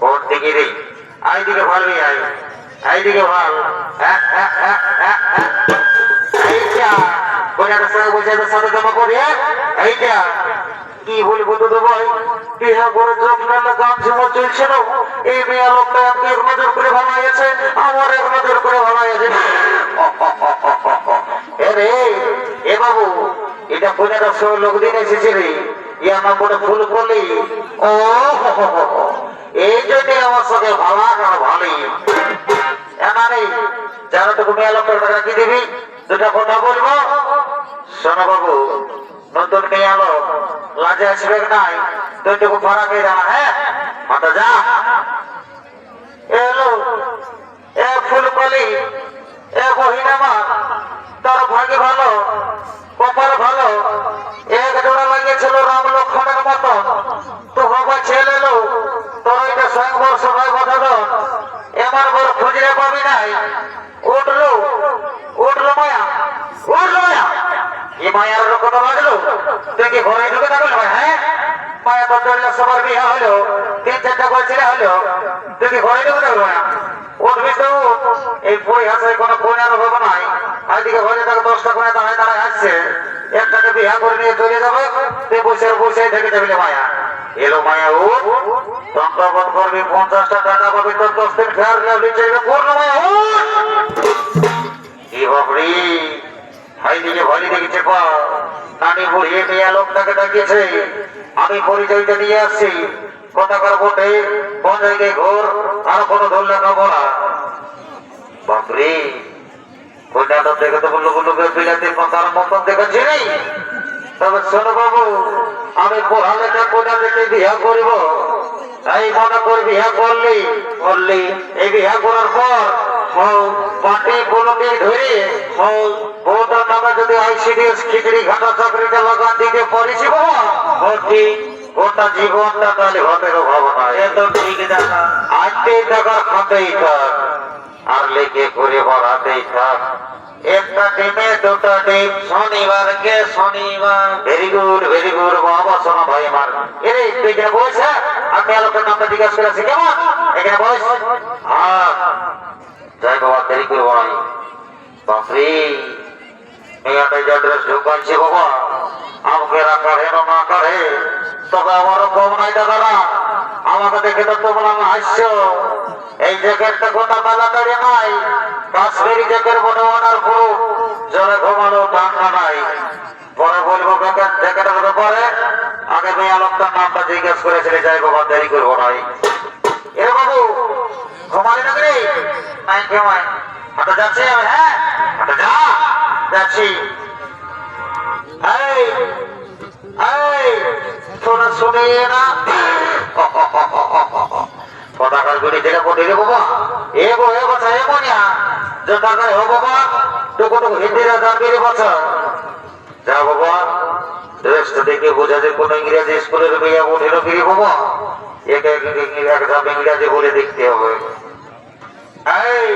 কোন দিকে রে আই এইদিকে ভালো হ্যাঁ, হ্যাঁ, হ্যাঁ, হ্যাঁ, হ্যাঁ। এইটা কোনার সঙ্গে বসে তো সাথে জমা করি? এইটা কি বলব তো ভাই বিহা করে যখন গান ঝুমো চলছিল এই মেয়া লোকটা আমাকে এক নজর করে ভালো হয়েছে আমার এক নজর করে ভালো হয়েছে এরে এ বাবু এটা পনেরো ষোলো লোক দিন এসেছে রে ইয়া নম্বরে ফুল করলি ও। এই জন্য আমার সঙ্গে ভালো আর ভালোই এমারে যারা মেয়ে লোকের টাকা কি দিবি? দুটা কথা বলব? শোনো বাবু, নতুন লোক লাজে আসবে নাই? তুইটুকু ভাড়া খেয়ে জানা হ্যাঁ? মাথা এ ফুলকলি, এ বহিনামা তোর ভাগ্য ভালো, কপাল ভালো সবাই দাও এবার বড় খুঁজলে পাবি নাই। উঠল। উঠল মায়া। উঠল মায়া। এ মায়ার লোক কথা লাগল তুই কি ঘরে ঢুকে থাকল হ্যাঁ? তো চললে সবার বিয়ে হলো। তিন চারটা করে ছেলে হলো। তুই কি ঘরে ঢুকে থাকল মায়া উঠবি তো। এই বই আছে কোনো কোনার অভাব নাই। আইদিকে ঘরে থাকে দশটা কোনে দাঁড়ায় দাঁড়ায় আসছে একটাকে বিয়া করে নিয়ে চলে যাবে। তুই বসে বসে থেকে যাবি মায়া। পঞ্চাশটা তোর বাপরি দিকে দেখেছে পা ডাকিয়েছে। আমি পরিচয়টা নিয়ে আসছি। কোথাকার বটে? কোন জায়গায় ঘোর? আর কোনো ধরলে না বাপরে কোনটা তো দেখে তো বলল বলল বিলাতে পাতার মতন দেখাচ্ছি নেই তবে শোনো বাবু আমি পড়ালেখা কোথা থেকে বিয়া করিব এই মনে করে বিয়া করলি করলি। এই বিয়া করার পর পাটি গুলোকে ধরে হও বউটার নামে যদি আইসিডিএস খিচড়ি ঘাটা চাকরিটা লাগান দিতে পারিছি বাবা ভর্তি গোটা জীবনটা তাহলে ঘটের অভাব নাই। এ ঠিক দেখা আজকেই টাকার খাতেই থাক। আর লেগে করে বাড়াতেই থাক একটা ডিমে দুটো ডিম শনিবারকে শনিবার। ভেরি গুড ভেরি গুড বাবা ভাই আমার। এরে এখানে বস হ্যাঁ? আমি আলোকের নামটা জিজ্ঞাসা করেছি, কেমন? এখানে বস। হ্যাঁ। জয় বাবা, দেরি করব নাই বাপরে, মেয়েটা যা ড্রেস ঢুকাইছে বাবা। আমাকে রাখা হেন না করে। তবে আমারও কম নাই দাদারা আমাকে দেখে তো তোমরা হাসছো এই জ্যাকেটটা কোনটা বেলা দাঁড়িয়ে নাই কাশ্মীরি জ্যাকেট বনে পুরো জলে ঘুমানো ঠান্ডা নাই। পরে বলব জ্যাকেট ব্যাপারে আগে মেয়ে নামটা জিজ্ঞেস করেছিলে যাই বাবা, দেরি করব নাই। এ বাবু, ঘুমালি না রে? নাই, ঘুমাই। হাঁটা যাচ্ছি? আমি হ্যাঁ হাঁটা যা। যাচ্ছি। এই এই, শোনা শুনে না। পতাকার গুলি থেকে কোটি রে বাবা। এ গো, এ বাচ্চা এ মনিয়া। যে টাকায় হো বাবা টুকু টুকু হিন্দিরা জানবি রে বাচ্চা যা বাবা ড্রেসটা দেখে বোঝা যায় কোন ইংরেজি স্কুলের মেয়ে উঠেল ফিরে বাবা। এক এক এক ধাপ ইংরেজি বলে দেখতে হবে। এই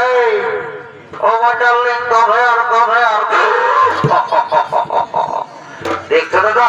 এই, ও my darling come here come here দেখছ দাদা